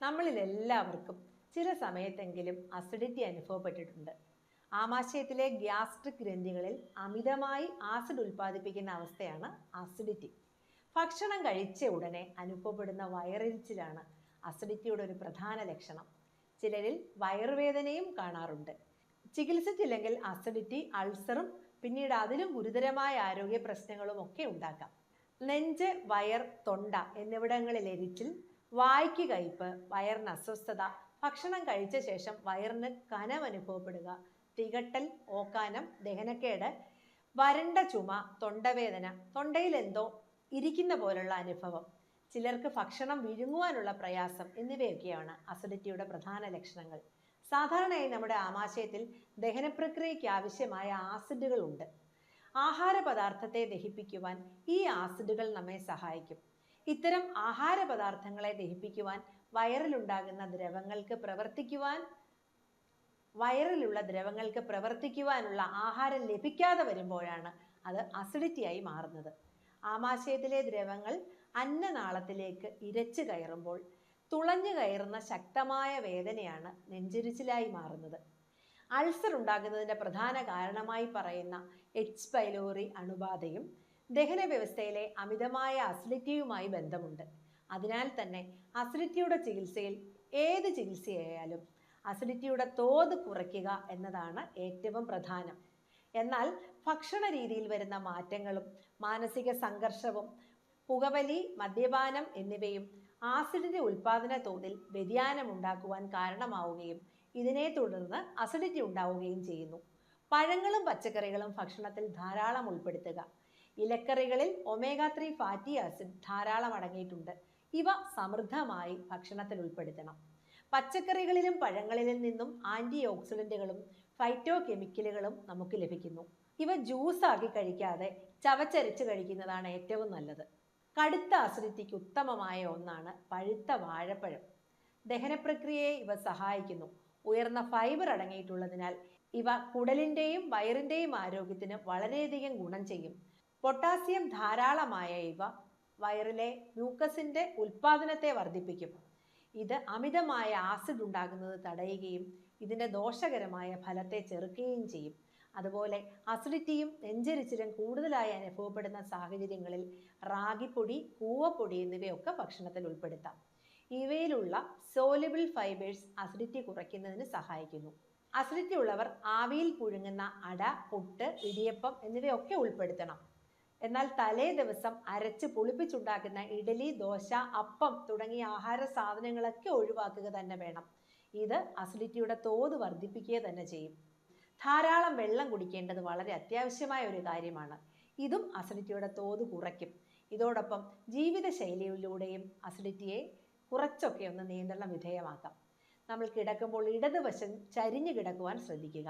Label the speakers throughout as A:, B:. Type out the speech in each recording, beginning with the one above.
A: നമ്മളിൽ എല്ലാവർക്കും ചില സമയത്തെങ്കിലും അസിഡിറ്റി അനുഭവപ്പെട്ടിട്ടുണ്ട്. ആമാശയത്തിലെ ഗ്യാസ്ട്രിക് ഗ്രന്ഥികളിൽ അമിതമായി ആസിഡ് ഉൽപ്പാദിപ്പിക്കുന്ന അവസ്ഥയാണ് അസിഡിറ്റി ഭക്ഷണം കഴിച്ച ഉടനെ അനുഭവപ്പെടുന്ന വയറിരിച്ചിലാണ് അസിഡിറ്റിയുടെ ഒരു പ്രധാന ലക്ഷണം. ചിലരിൽ വയറുവേദനയും കാണാറുണ്ട്. ചികിത്സിച്ചില്ലെങ്കിൽ അസിഡിറ്റി അൾസറും പിന്നീട് അതിലും ഗുരുതരമായ ആരോഗ്യ പ്രശ്നങ്ങളും ഒക്കെ ഉണ്ടാക്കാം. നെഞ്ച് വയർ തൊണ്ട എന്നിവിടങ്ങളിൽ എരിച്ചിൽ വായ്ക്ക് കയ്പ് വയറിന് അസ്വസ്ഥത ഭക്ഷണം കഴിച്ച ശേഷം വയറിന് കനം അനുഭവപ്പെടുക തികട്ടൽ ഓക്കാനം ദഹനക്കേട് വരണ്ട ചുമ തൊണ്ടവേദന തൊണ്ടയിൽ എന്തോ ഇരിക്കുന്ന പോലുള്ള അനുഭവം ചിലർക്ക് ഭക്ഷണം വിഴുങ്ങുവാനുള്ള പ്രയാസം എന്നിവയൊക്കെയാണ് അസിഡിറ്റിയുടെ പ്രധാന ലക്ഷണങ്ങൾ. സാധാരണയായി നമ്മുടെ ആമാശയത്തിൽ ദഹനപ്രക്രിയയ്ക്ക് ആവശ്യമായ ആസിഡുകൾ ഉണ്ട് ആഹാര പദാർത്ഥത്തെ ദഹിപ്പിക്കുവാൻ ഈ ആസിഡുകൾ നമ്മെ സഹായിക്കും. ഇത്തരം ആഹാര പദാർത്ഥങ്ങളെ ദഹിപ്പിക്കുവാൻ വയറിലുണ്ടാകുന്ന ദ്രവങ്ങൾക്ക് പ്രവർത്തിക്കുവാൻ വയറിലുള്ള ദ്രവങ്ങൾക്ക് പ്രവർത്തിക്കുവാനുള്ള ആഹാരം ലഭിക്കാതെ വരുമ്പോഴാണ് അത് അസിഡിറ്റിയായി മാറുന്നത്. ആമാശയത്തിലെ ദ്രവങ്ങൾ അന്നനാളത്തിലേക്ക് ഇരച്ചു കയറുമ്പോൾ തുളഞ്ഞു കയറുന്ന ശക്തമായ വേദനയാണ് നെഞ്ചിരിച്ചിലായി മാറുന്നത്. അൾസർ ഉണ്ടാകുന്നതിന്റെ പ്രധാന കാരണമായി പറയുന്ന എച്ച് പൈലോറി അണുബാധയും ദഹന വ്യവസ്ഥയിലെ അമിതമായ അസിഡിറ്റിയുമായി ബന്ധമുണ്ട്. അതിനാൽ തന്നെ അസിഡിറ്റിയുടെ ചികിത്സയിൽ ഏത് ചികിത്സയായാലും അസിഡിറ്റിയുടെ തോത് കുറയ്ക്കുക എന്നതാണ് ഏറ്റവും പ്രധാനം. എന്നാൽ ഭക്ഷണ രീതിയിൽ വരുന്ന മാറ്റങ്ങളും മാനസിക സംഘർഷവും പുകവലി മദ്യപാനം എന്നിവയും ആസിഡിന്റെ ഉൽപാദന തോതിൽ വ്യതിയാനം ഉണ്ടാക്കുവാൻ കാരണമാവുകയും ഇതിനെ തുടർന്ന് അസിഡിറ്റി ഉണ്ടാവുകയും ചെയ്യുന്നു. പഴങ്ങളും പച്ചക്കറികളും ഭക്ഷണത്തിൽ ധാരാളം ഉൾപ്പെടുത്തുക ഇലക്കറികളിൽ ഒമേഗ ത്രീ ഫാറ്റി ആസിഡ് ധാരാളം അടങ്ങിയിട്ടുണ്ട്. ഇവ സമൃദ്ധമായി ഭക്ഷണത്തിൽ ഉൾപ്പെടുത്തണം. പച്ചക്കറികളിലും പഴങ്ങളിലും നിന്നും ആന്റി ഓക്സിഡന്റുകളും ഫൈറ്റോ കെമിക്കലുകളും നമുക്ക് ലഭിക്കുന്നു. ഇവ ജ്യൂസാക്കി കഴിക്കാതെ ചവച്ചരച്ച് കഴിക്കുന്നതാണ് ഏറ്റവും നല്ലത്. കടുത്ത അസിഡിറ്റിക്ക് ഉത്തമമായ ഒന്നാണ് പഴുത്ത വാഴപ്പഴം. ദഹനപ്രക്രിയയെ ഇവ സഹായിക്കുന്നു. ഉയർന്ന ഫൈബർ അടങ്ങിയിട്ടുള്ളതിനാൽ ഇവ കുടലിന്റെയും വയറിന്റെയും ആരോഗ്യത്തിന് വളരെയധികം ഗുണം ചെയ്യും. പൊട്ടാസ്യം ധാരാളമായ ഇവ വയറിലെ മ്യൂക്കസിന്റെ ഉൽപ്പാദനത്തെ വർദ്ധിപ്പിക്കും. ഇത് അമിതമായ ആസിഡ് ഉണ്ടാകുന്നത് തടയുകയും ഇതിന്റെ ദോഷകരമായ ഫലത്തെ ചെറുക്കുകയും ചെയ്യും. അതുപോലെ അസിഡിറ്റിയും നെഞ്ചരിച്ചിലും കൂടുതലായി അനുഭവപ്പെടുന്ന സാഹചര്യങ്ങളിൽ റാഗിപ്പൊടി കൂവപ്പൊടി എന്നിവയൊക്കെ ഭക്ഷണത്തിൽ ഉൾപ്പെടുത്താം. ഇവയിലുള്ള സോലിബിൾ ഫൈബേഴ്സ് അസിഡിറ്റി കുറയ്ക്കുന്നതിന് സഹായിക്കുന്നു. അസിഡിറ്റി ഉള്ളവർ ആവിയിൽ പുഴുങ്ങുന്ന അട പുട്ട് ഇടിയപ്പം എന്നിവയൊക്കെ ഉൾപ്പെടുത്തണം. എന്നാൽ തലേ ദിവസം അരച്ച് പുളിപ്പിച്ചുണ്ടാക്കുന്ന ഇഡലി ദോശ അപ്പം തുടങ്ങിയ ആഹാര സാധനങ്ങളൊക്കെ ഒഴിവാക്കുക തന്നെ വേണം. ഇത് അസിഡിറ്റിയുടെ തോത് വർദ്ധിപ്പിക്കുക തന്നെ ചെയ്യും. ധാരാളം വെള്ളം കുടിക്കേണ്ടത് വളരെ അത്യാവശ്യമായ ഒരു കാര്യമാണ്. ഇതും അസിഡിറ്റിയുടെ തോത് കുറയ്ക്കും. ഇതോടൊപ്പം ജീവിതശൈലിയിലൂടെയും അസിഡിറ്റിയെ കുറച്ചൊക്കെ ഒന്ന് നിയന്ത്രണ വിധേയമാക്കാം. നമ്മൾ കിടക്കുമ്പോൾ ഇടതുവശം ചരിഞ്ഞു കിടക്കുവാൻ ശ്രദ്ധിക്കുക.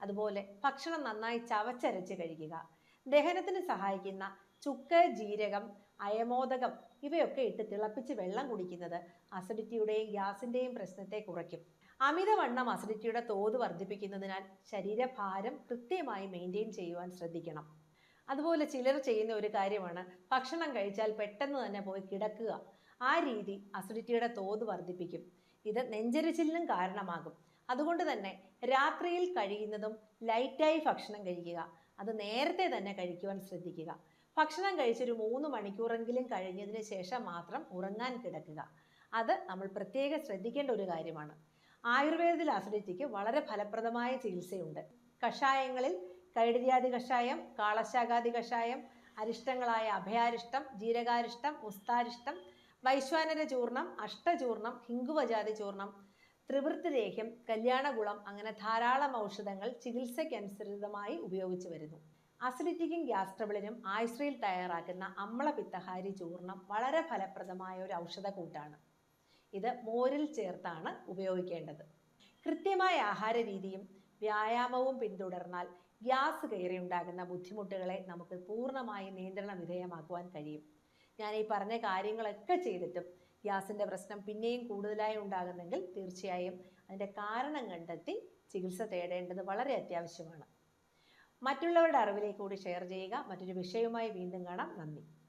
A: അതുപോലെ ഭക്ഷണം നന്നായി ചവച്ചരച്ച് കഴിക്കുക. ദഹനത്തിന് സഹായിക്കുന്ന ചുക്ക് ജീരകം അയമോദകം ഇവയൊക്കെ ഇട്ട് തിളപ്പിച്ച് വെള്ളം കുടിക്കുന്നത് അസിഡിറ്റിയുടെയും ഗ്യാസിന്റെയും പ്രശ്നത്തെ കുറയ്ക്കും. അമിതവണ്ണം അസിഡിറ്റിയുടെ തോത് വർദ്ധിപ്പിക്കുന്നതിനാൽ ശരീരഭാരം കൃത്യമായി മെയിന്റെയിൻ ചെയ്യുവാൻ ശ്രദ്ധിക്കണം. അതുപോലെ ചിലർ ചെയ്യുന്ന ഒരു കാര്യമാണ് ഭക്ഷണം കഴിച്ചാൽ പെട്ടെന്ന് തന്നെ പോയി കിടക്കുക. ആ രീതി അസിഡിറ്റിയുടെ തോത് വർദ്ധിപ്പിക്കും. ഇത് നെഞ്ചരിച്ചിലിനും കാരണമാകും. അതുകൊണ്ട് തന്നെ രാത്രിയിൽ കഴിയുന്നതും ലൈറ്റായി ഭക്ഷണം കഴിക്കുക. അത് നേരത്തെ തന്നെ കഴിക്കുവാൻ ശ്രദ്ധിക്കുക. ഭക്ഷണം കഴിച്ചൊരു മൂന്ന് മണിക്കൂറെങ്കിലും കഴിഞ്ഞതിന് ശേഷം മാത്രം ഉറങ്ങാൻ കിടക്കുക. അത് നമ്മൾ പ്രത്യേകം ശ്രദ്ധിക്കേണ്ട ഒരു കാര്യമാണ്. ആയുർവേദത്തിൽ അസിഡിറ്റിക്ക് വളരെ ഫലപ്രദമായ ചികിത്സയുണ്ട്. കഷായങ്ങളിൽ കൈഡിജാതി കഷായം കാളശാഖാതി കഷായം അരിഷ്ടങ്ങളായ അഭയാരിഷ്ടം ജീരകാരിഷ്ടം ഉസ്താരിഷ്ടം വൈശ്വാനര ചൂർണം അഷ്ടചൂർണം ഹിങ്കുവജാതി ചൂർണം ത്രിവൃത്തിലേഹ്യം കല്യാണകുളം അങ്ങനെ ധാരാളം ഔഷധങ്ങൾ ചികിത്സയ്ക്ക് ചികിത്സയ്ക്കനുസൃതമായി ഉപയോഗിച്ചു വരുന്നു. അസിഡിറ്റിക്കും ഗ്യാസ് ട്രബിളിനും ആയുശ്രീയിൽ തയ്യാറാക്കുന്ന അമ്ലപിത്തഹാരി ചൂർണം വളരെ ഫലപ്രദമായ ഒരു ഔഷധ കൂട്ടാണ് ഇത് മോരിൽ ചേർത്താണ് ഉപയോഗിക്കേണ്ടത്. കൃത്യമായ ആഹാര രീതിയും വ്യായാമവും പിന്തുടർന്നാൽ ഗ്യാസ് കയറി ഉണ്ടാകുന്ന ബുദ്ധിമുട്ടുകളെ നമുക്ക് പൂർണമായി നിയന്ത്രണ വിധേയമാക്കുവാൻ കഴിയും. ഞാൻ ഈ പറഞ്ഞ കാര്യങ്ങളൊക്കെ ചെയ്തിട്ടും ഗ്യാസിന്റെ പ്രശ്നം പിന്നെയും കൂടുതലായി ഉണ്ടാകുന്നെങ്കിൽ തീർച്ചയായും അതിന്റെ കാരണം കണ്ടെത്തി ചികിത്സ തേടേണ്ടത് വളരെ അത്യാവശ്യമാണ്. മറ്റുള്ളവരുടെ അറിവിലേക്ക് കൂടി ഷെയർ ചെയ്യുക. മറ്റൊരു വിഷയവുമായി വീണ്ടും കാണാം. നന്ദി.